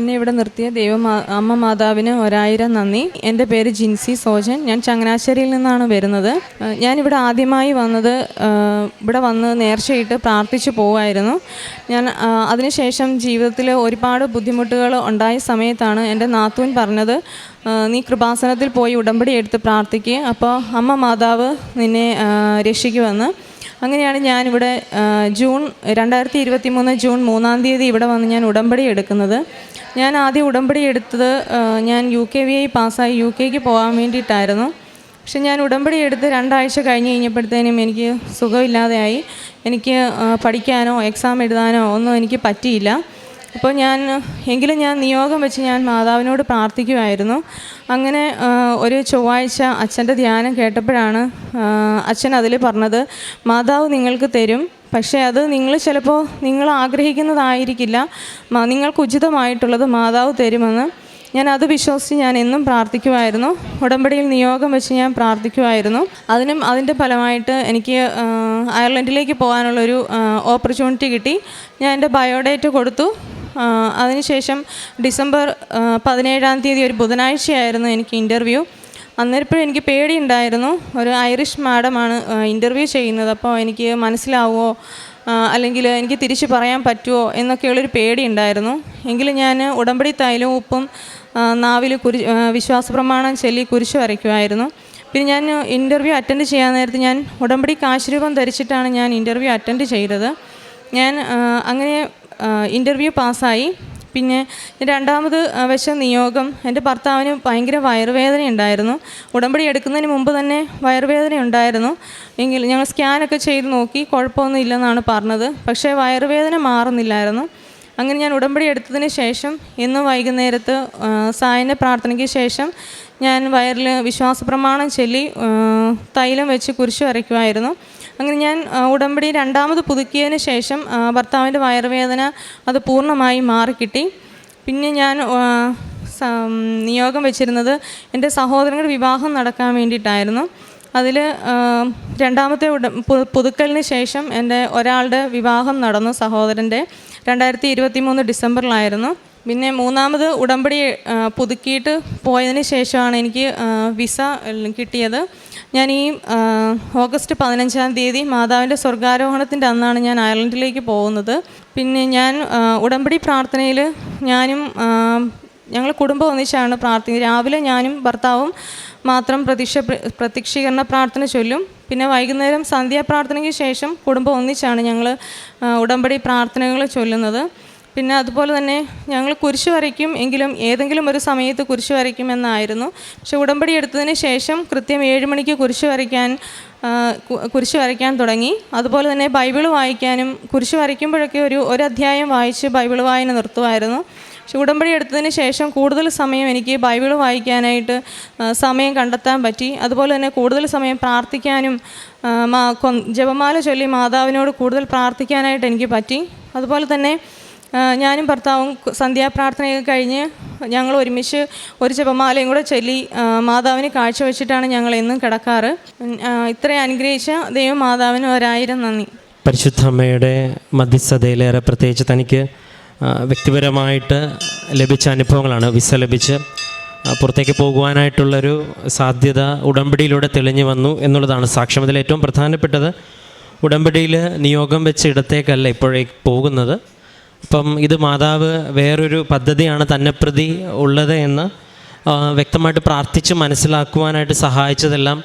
എന്നെ ഇവിടെ നിർത്തിയ ദൈവമാ അമ്മ മാതാവിന് ഒരായിരം നന്ദി. എന്റെ പേര് ജിൻസി സോജൻ. ഞാൻ ചങ്ങനാശ്ശേരിയിൽ നിന്നാണ് വരുന്നത്. ഞാനിവിടെ ആദ്യമായി വന്നത് ഇവിടെ വന്ന് നേർച്ചയിട്ട് പ്രാർത്ഥിച്ചു പോവായിരുന്നു ഞാൻ അതിനുശേഷം ജീവിതത്തിൽ ഒരുപാട് ബുദ്ധിമുട്ടുകൾ ഉണ്ടായ സമയത്താണ് എന്റെ നാത്തൂൻ പറഞ്ഞത് നീ കൃപാസനത്തിൽ പോയി ഉടമ്പടി എടുത്ത് പ്രാർത്ഥിക്കുക അപ്പോൾ അമ്മ മാതാവ് നിന്നെ രക്ഷിക്കുമെന്ന്. അങ്ങനെയാണ് ഞാനിവിടെ ജൂൺ രണ്ടായിരത്തി ഇരുപത്തി മൂന്ന് ജൂൺ മൂന്നാം തീയതി ഇവിടെ വന്ന് ഞാൻ ഉടമ്പടി എടുക്കുന്നത്. ഞാൻ ആദ്യം ഉടമ്പടി എടുത്തത് ഞാൻ യു കെ വി ഐ പാസ്സായി യു കെക്ക് പോകാൻ വേണ്ടിയിട്ടായിരുന്നു. പക്ഷെ ഞാൻ ഉടമ്പടി എടുത്ത് രണ്ടാഴ്ച കഴിഞ്ഞ് കഴിഞ്ഞപ്പോഴത്തേനും എനിക്ക് സുഖമില്ലാതെയായി. എനിക്ക് പഠിക്കാനോ എക്സാം എഴുതാനോ ഒന്നും എനിക്ക് പറ്റിയില്ല. അപ്പോൾ ഞാൻ എങ്കിലും ഞാൻ നിയോഗം വെച്ച് ഞാൻ മാതാവിനോട് പ്രാർത്ഥിക്കുമായിരുന്നു അങ്ങനെ ഒരു ചൊവ്വാഴ്ച അച്ഛന്റെ ധ്യാനം കേട്ടപ്പോഴാണ് അച്ഛൻ അതിൽ പറഞ്ഞത് മാതാവ് നിങ്ങൾക്ക് തരും പക്ഷേ അത് നിങ്ങൾ ചിലപ്പോൾ നിങ്ങൾ ആഗ്രഹിക്കുന്നതായിരിക്കില്ല. നിങ്ങൾക്ക് ഉചിതമായിട്ടുള്ളത് മാതാവ് തരുമെന്ന് ഞാൻ അത് വിശ്വസിച്ച് ഞാൻ എന്നും പ്രാർത്ഥിക്കുമായിരുന്നു ഉടമ്പടിയിൽ നിയോഗം വെച്ച് ഞാൻ പ്രാർത്ഥിക്കുമായിരുന്നു അതിനും അതിന്റെ ഫലമായിട്ട് എനിക്ക് അയർലൻഡിലേക്ക് പോകാനുള്ളൊരു ഓപ്പർച്യൂണിറ്റി കിട്ടി. ഞാൻ എന്റെ ബയോഡേറ്റ് കൊടുത്തു. അതിനുശേഷം ഡിസംബർ പതിനേഴാം തീയതി ഒരു ബുധനാഴ്ചയായിരുന്നു എനിക്ക് ഇന്റർവ്യൂ അന്നേരപ്പോഴും എനിക്ക് പേടിയുണ്ടായിരുന്നു. ഒരു ഐറിഷ് മാഡമാണ് ഇന്റർവ്യൂ ചെയ്യുന്നത്. അപ്പോൾ എനിക്ക് മനസ്സിലാവുമോ അല്ലെങ്കിൽ എനിക്ക് തിരിച്ച് പറയാൻ പറ്റുമോ എന്നൊക്കെയുള്ളൊരു പേടിയുണ്ടായിരുന്നു. എങ്കിലും ഞാൻ ഉടമ്പടി തൈലവും ഉപ്പും നാവിൽ കുരി ആ, വിശ്വാസ പ്രമാണം ചൊല്ലി കുരിശ് വരയ്ക്കുമായിരുന്നു. പിന്നെ ഞാൻ ഇന്റർവ്യൂ അറ്റൻഡ് ചെയ്യാൻ നേരത്ത് ഞാൻ ഉടമ്പടി കാശ് രൂപം ധരിച്ചിട്ടാണ് ഞാൻ ഇന്റർവ്യൂ അറ്റൻഡ് ചെയ്തത്. ഞാൻ അങ്ങനെ ഇന്റർവ്യൂ പാസ്സായി. പിന്നെ രണ്ടാമത് വശ നിയോഗം. എന്റെ ഭർത്താവിന് ഭയങ്കര വയറുവേദന ഉണ്ടായിരുന്നു. ഉടമ്പടി എടുക്കുന്നതിന് മുമ്പ് തന്നെ വയറുവേദന ഉണ്ടായിരുന്നു. എങ്കിൽ ഞങ്ങൾ സ്കാനൊക്കെ ചെയ്ത് നോക്കി. കുഴപ്പമൊന്നും ഇല്ലെന്നാണ് പറഞ്ഞത്. പക്ഷേ വയറുവേദന മാറുന്നില്ലായിരുന്നു. അങ്ങനെ ഞാൻ ഉടമ്പടി എടുത്തതിന് ശേഷം ഇന്ന് വൈകുന്നേരത്ത് സായന്റെ പ്രാർത്ഥനയ്ക്ക് ശേഷം ഞാൻ വയറിൽ വിശ്വാസ പ്രമാണം ചൊല്ലി തൈലം വെച്ച് കുരിശ് വരയ്ക്കുമായിരുന്നു. അങ്ങനെ ഞാൻ ഉടമ്പടി രണ്ടാമത് പുതുക്കിയതിന് ശേഷം ഭർത്താവിന്റെ വയറുവേദന അത് പൂർണമായി മാറിക്കിട്ടി. പിന്നെ ഞാൻ നിയോഗം വെച്ചിരുന്നത് എന്റെ സഹോദരങ്ങളുടെ വിവാഹം നടക്കാൻ വേണ്ടിയിട്ടായിരുന്നു. അതിൽ രണ്ടാമത്തെ ഉട പുതുക്കലിന് ശേഷം എന്റെ ഒരാളുടെ വിവാഹം നടന്നു സഹോദരന്റെ. രണ്ടായിരത്തി ഇരുപത്തി മൂന്ന് ഡിസംബറിലായിരുന്നു. പിന്നെ മൂന്നാമത് ഉടമ്പടി പുതുക്കിയിട്ട് പോയതിന് ശേഷമാണ് എനിക്ക് വിസ കിട്ടിയത്. ഞാൻ ഈ ഓഗസ്റ്റ് പതിനഞ്ചാം തീയതി മാതാവിന്റെ സ്വർഗാരോഹണത്തിന്റെ അന്നാണ് ഞാൻ അയർലൻഡിലേക്ക് പോകുന്നത്. പിന്നെ ഞാൻ ഉടമ്പടി പ്രാർത്ഥനയിൽ ഞാനും ഞങ്ങൾ കുടുംബം ഒന്നിച്ചാണ് പ്രാർത്ഥിക്കുന്നത്. രാവിലെ ഞാനും ഭർത്താവും മാത്രം പ്രതീക്ഷ പ്രത്യക്ഷീകരണ പ്രാർത്ഥന ചൊല്ലും. പിന്നെ വൈകുന്നേരം സന്ധ്യാപ്രാർത്ഥനയ്ക്ക് ശേഷം കുടുംബം ഒന്നിച്ചാണ് ഞങ്ങൾ ഉടമ്പടി പ്രാർത്ഥനകൾ ചൊല്ലുന്നത്. പിന്നെ അതുപോലെ തന്നെ ഞങ്ങൾ കുരിശ് വരയ്ക്കും എങ്കിലും ഏതെങ്കിലും ഒരു സമയത്ത് കുരിശ് വരയ്ക്കുമെന്നായിരുന്നു പക്ഷെ ഉടമ്പടി എടുത്തതിന് ശേഷം കൃത്യം ഏഴ് മണിക്ക് കുരിശ് വരയ്ക്കാൻ കുരിശ് വരയ്ക്കാൻ തുടങ്ങി. അതുപോലെ തന്നെ ബൈബിൾ വായിക്കാനും കുരിശ് വരയ്ക്കുമ്പോഴൊക്കെ ഒരു ഒരു അധ്യായം വായിച്ച് ബൈബിൾ വായന നിർത്തുമായിരുന്നു. പക്ഷെ ഉടമ്പടി എടുത്തതിന് ശേഷം കൂടുതൽ സമയം എനിക്ക് ബൈബിൾ വായിക്കാനായിട്ട് സമയം കണ്ടെത്താൻ പറ്റി. അതുപോലെ തന്നെ കൂടുതൽ സമയം പ്രാർത്ഥിക്കാനും ജപമാല ചൊല്ലി മാതാവിനോട് കൂടുതൽ പ്രാർത്ഥിക്കാനായിട്ട് എനിക്ക് പറ്റി. അതുപോലെ തന്നെ ഞാനും ഭർത്താവും സന്ധ്യാപ്രാർത്ഥനയൊക്കെ കഴിഞ്ഞ് ഞങ്ങൾ ഒരുമിച്ച് ഒരു ജപമാലയും കൂടെ ചൊല്ലി മാതാവിന് കാഴ്ചവെച്ചിട്ടാണ് ഞങ്ങൾ എന്നും കിടക്കാറ്. ഇത്രയും അനുഗ്രഹിച്ച ദൈവം മാതാവിന് ഒരായിരം നന്ദി. പരിശുദ്ധ അമ്മയുടെ മധ്യസ്ഥതയിലേറെ പ്രത്യേകിച്ച് തനിക്ക് വ്യക്തിപരമായിട്ട് ലഭിച്ച അനുഭവങ്ങളാണ്. വിസ ലഭിച്ച് പുറത്തേക്ക് പോകുവാനായിട്ടുള്ളൊരു സാധ്യത ഉടമ്പടിയിലൂടെ തെളിഞ്ഞു വന്നു എന്നുള്ളതാണ് സാക്ഷ്യം. അതിൽ ഏറ്റവും പ്രധാനപ്പെട്ടത് ഉടമ്പടിയിൽ നിയോഗം വെച്ച ഇടത്തേക്കല്ല ഇപ്പോഴേക്ക് പോകുന്നത്. അപ്പം ഇത് മാതാവ് വേറൊരു പദ്ധതിയാണ് തന്നെ പ്രതി ഉള്ളത് എന്ന് വ്യക്തമായിട്ട് പ്രാർത്ഥിച്ച് മനസ്സിലാക്കുവാനായിട്ട് സഹായിച്ചതെല്ലാം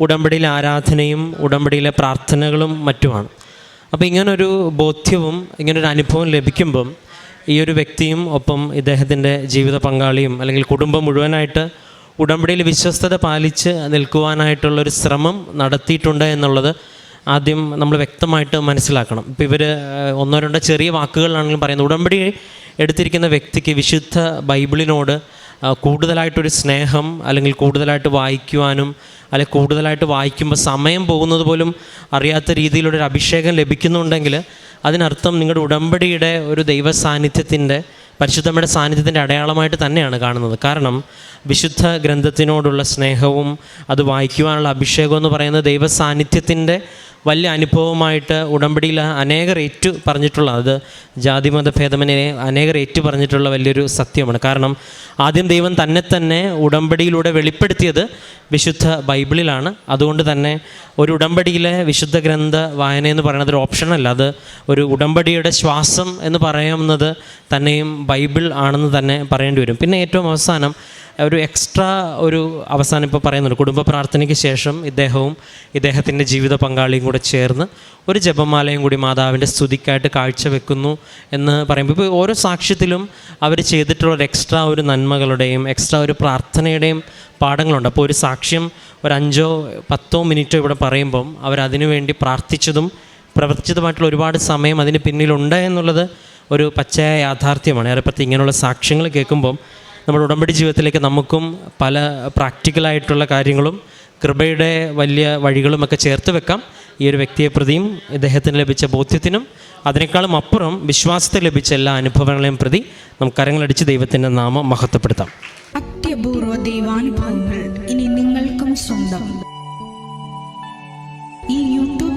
ഉടമ്പടിയിലെ ആരാധനയും ഉടമ്പടിയിലെ പ്രാർത്ഥനകളും മറ്റുമാണ്. അപ്പോൾ ഇങ്ങനൊരു ബോധ്യവും ഇങ്ങനൊരു അനുഭവം ലഭിക്കുമ്പം ഈ ഒരു വ്യക്തിയും ഒപ്പം ഇദ്ദേഹത്തിന്റെ ജീവിത പങ്കാളിയും അല്ലെങ്കിൽ കുടുംബം മുഴുവനായിട്ട് ഉടമ്പടിയിൽ വിശ്വസ്തത പാലിച്ച് നിൽക്കുവാനായിട്ടുള്ളൊരു ശ്രമം നടത്തിയിട്ടുണ്ട് എന്നുള്ളത് ആദ്യം നമ്മൾ വ്യക്തമായിട്ട് മനസ്സിലാക്കണം. ഇപ്പോൾ ഇവർ ഒന്നോ രണ്ടോ ചെറിയ വാക്കുകളാണെങ്കിലും പറയുന്നത്. ഉടമ്പടി എടുത്തിരിക്കുന്ന വ്യക്തിക്ക് വിശുദ്ധ ബൈബിളിനോട് കൂടുതലായിട്ടൊരു സ്നേഹം അല്ലെങ്കിൽ കൂടുതലായിട്ട് വായിക്കുവാനും അല്ലെങ്കിൽ കൂടുതലായിട്ട് വായിക്കുമ്പോൾ സമയം പോകുന്നത് പോലും അറിയാത്ത രീതിയിലൊരു അഭിഷേകം ലഭിക്കുന്നുണ്ടെങ്കിൽ അതിനർത്ഥം നിങ്ങളുടെ ഉടമ്പടിയുടെ ഒരു ദൈവ സാന്നിധ്യത്തിന്റെ പരിശുദ്ധമ്മയുടെ സാന്നിധ്യത്തിന്റെ അടയാളമായിട്ട് തന്നെയാണ് കാണുന്നത്. കാരണം വിശുദ്ധ ഗ്രന്ഥത്തിനോടുള്ള സ്നേഹവും അത് വായിക്കുവാനുള്ള അഭിഷേകം എന്ന് പറയുന്നത് ദൈവ സാന്നിധ്യത്തിന്റെ വലിയ അനുഭവമായിട്ട് ഉടമ്പടിയിൽ അനേകർ ഏറ്റു പറഞ്ഞിട്ടുള്ള അത് ജാതിമത ഭേദമനെ അനേകർ ഏറ്റു പറഞ്ഞിട്ടുള്ള വലിയൊരു സത്യമാണ്. കാരണം ആദ്യം ദൈവം തന്നെ തന്നെ ഉടമ്പടിയിലൂടെ വെളിപ്പെടുത്തിയത് വിശുദ്ധ ബൈബിളിലാണ്. അതുകൊണ്ട് തന്നെ ഒരു ഉടമ്പടിയിലെ വിശുദ്ധ ഗ്രന്ഥ വായന എന്ന് പറയുന്നത് ഒരു ഓപ്ഷനല്ല അത് ഒരു ഉടമ്പടിയുടെ ശ്വാസം എന്ന് പറയുന്നത് തന്നെയും ബൈബിൾ ആണെന്ന് തന്നെ പറയേണ്ടി വരും. പിന്നെ ഏറ്റവും അവസാനം ഒരു എക്സ്ട്രാ ഒരു അവസാനം ഇപ്പോൾ പറയുന്നുണ്ട്. കുടുംബ പ്രാർത്ഥനയ്ക്ക് ശേഷം ഇദ്ദേഹവും ഇദ്ദേഹത്തിന്റെ ജീവിത പങ്കാളിയും കൂടെ ചേർന്ന് ഒരു ജപമാലയും കൂടി മാതാവിന്റെ സ്തുതിക്കായിട്ട് കാഴ്ചവെക്കുന്നു എന്ന് പറയുമ്പോൾ ഇപ്പോൾ ഓരോ സാക്ഷ്യത്തിലും അവർ ചെയ്തിട്ടുള്ള ഒരു എക്സ്ട്രാ ഒരു നന്മകളുടെയും എക്സ്ട്രാ ഒരു പ്രാർത്ഥനയുടെയും പാഠങ്ങളുണ്ട്. അപ്പോൾ ഒരു സാക്ഷ്യം ഒരു അഞ്ചോ പത്തോ മിനിറ്റോ ഇവിടെ പറയുമ്പം അവരതിനു വേണ്ടി പ്രാർത്ഥിച്ചതും പ്രവർത്തിച്ചതുമായിട്ടുള്ള ഒരുപാട് സമയം അതിന് പിന്നിലുണ്ട് എന്നുള്ളത് ഒരു പച്ചയായ യാഥാർത്ഥ്യമാണ്. ഏറെപ്പറ്റി ഇങ്ങനെയുള്ള സാക്ഷ്യങ്ങൾ കേൾക്കുമ്പം നമ്മുടെ ഉടമ്പടി ജീവിതത്തിലേക്ക് നമുക്കും പല പ്രാക്ടിക്കലായിട്ടുള്ള കാര്യങ്ങളും കൃപയുടെ വലിയ വഴികളുമൊക്കെ ചേർത്ത് വെക്കാം. ഈ ഒരു വ്യക്തിയെ പ്രതിയും ഇദ്ദേഹത്തിന് ലഭിച്ച ബോധ്യത്തിനും അതിനേക്കാളും അപ്പുറം വിശ്വാസത്തിൽ ലഭിച്ച എല്ലാ അനുഭവങ്ങളെയും പ്രതി നമുക്ക് കരങ്ങളടിച്ച് ദൈവത്തിന്റെ നാമം മഹത്വപ്പെടുത്താം. അത്യപൂർവ ദൈവാനുഭവങ്ങൾ ഇനി നിങ്ങൾക്കും സ്വന്തം.